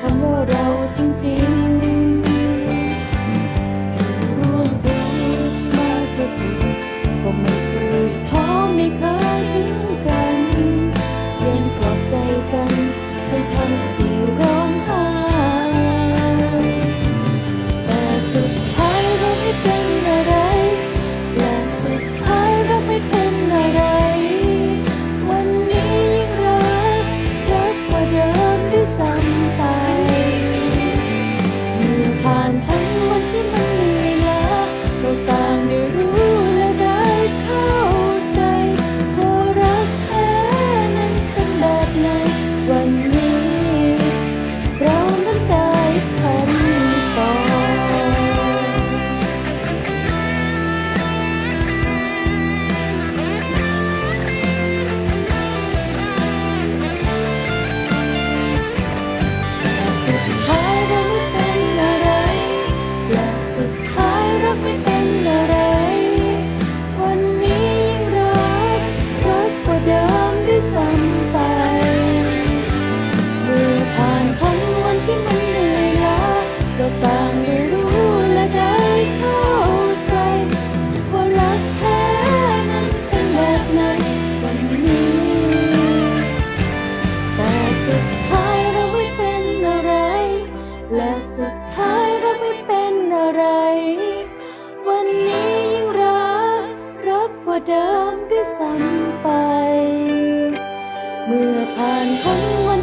คำว่าเราจริงๆร่วมทุกมากที่สุดก็ไม่เคยท้อไม่เคย ต่างได้รู้และได้เข้าใจ ว่ารักแท้นั้นเป็นแบบไหนวันนี้ แต่สุดท้ายเราไม่เป็นอะไร และสุดท้ายเราไม่เป็นอะไร วันนี้ยิ่งรัก รักกว่าเดิมด้วยซ้ำไป เมื่อผ่านพ้นวัน